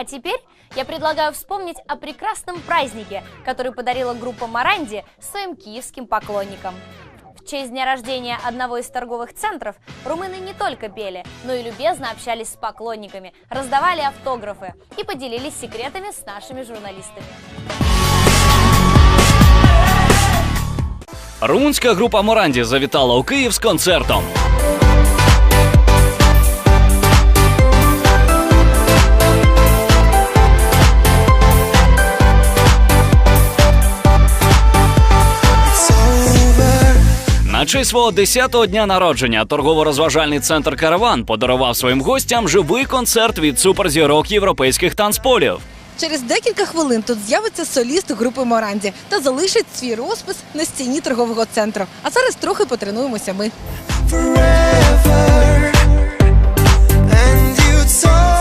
А теперь я предлагаю вспомнить о прекрасном празднике, который подарила группа Маранди своим киевским поклонникам. В честь дня рождения одного из торговых центров румыны не только пели, но и любезно общались с поклонниками, раздавали автографы и поделились секретами с нашими журналистами. Румунська група Моранді завітала у Київ з концертом. Честь свого 10-го дня народження торгово-розважальний центр Караван подарував своїм гостям живий концерт від суперзірок європейських танцполів. Через декілька хвилин тут з'явиться соліст групи Моранді та залишить свій розпис на стіні торгового центру. А зараз трохи потренуємося ми. forever. And you told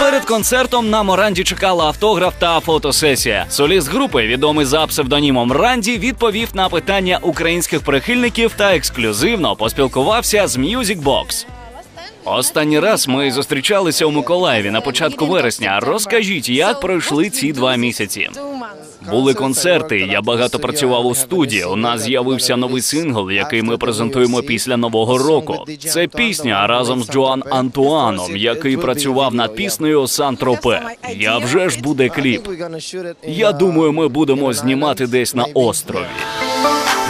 Перед концертом на Моранді чекала автограф та фотосесія. Соліст групи, відомий за псевдонімом Ранді, відповів на питання українських прихильників та ексклюзивно поспілкувався з Music Box. Останній раз ми зустрічалися у Миколаєві на початку вересня. Розкажіть, як пройшли ці два місяці. Були концерти. Я багато працював у студії. У нас з'явився новий сингл, який ми презентуємо після нового року. Це пісня разом з Джоан Антуаном, який працював над піснею Сан Тропе. Я вже ж буде кліп. Я думаю, ми будемо знімати десь на острові.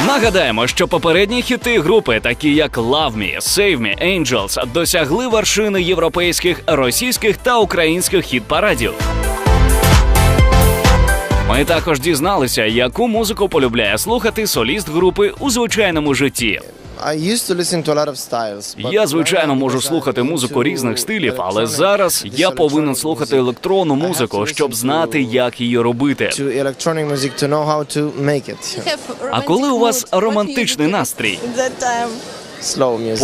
Нагадаємо, що попередні хіти групи, такі як Love Me, Save Me, Angels, досягли вершини європейських, російських та українських хіт-парадів. Ми також дізналися, яку музику полюбляє слухати соліст групи у звичайному житті. Я звичайно можу слухати музику різних стилів, але зараз я повинен слухати електронну музику, щоб знати, як її робити. А коли у вас романтичний настрій?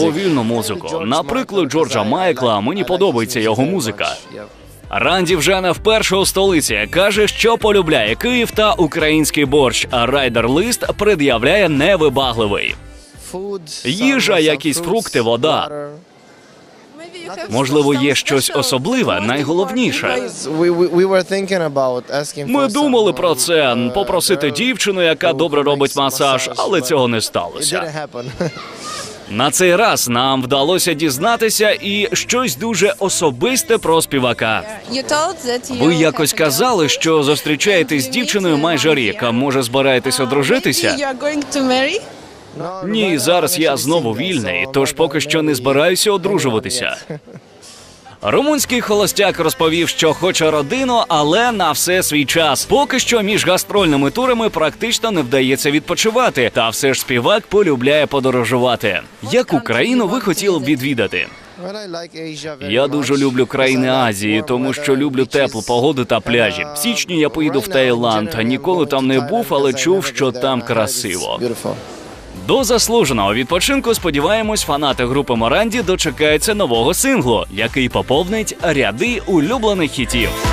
Повільну музику. Наприклад, Джорджа Майкла. Мені подобається його музика. Ранді вже не вперше у столиці каже, що полюбляє Київ та український борщ. А райдер лист пред'являє невибагливий. Їжа, якісь фрукти, вода. Можливо, є щось особливе, найголовніше. Ми думали про це попросити дівчину, яка добре робить масаж, але цього не сталося. На цей раз нам вдалося дізнатися і щось дуже особисте про співака. Ви якось казали, що зустрічаєтесь з дівчиною майже рік. А може збираєтесь одружитися? Ні, зараз я знову вільний, тож поки що не збираюся одружуватися. Румунський холостяк розповів, що хоче родину, але на все свій час. Поки що між гастрольними турами практично не вдається відпочивати. Та все ж співак полюбляє подорожувати. Яку країну ви хотіли б відвідати? Я дуже люблю країни Азії, тому що люблю теплу погоду та пляжі. В січні я поїду в Таїланд. Ніколи там не був, але чув, що там красиво. До заслуженого відпочинку сподіваємось, фанати групи Моранді дочекаються нового синглу, який поповнить ряди улюблених хітів.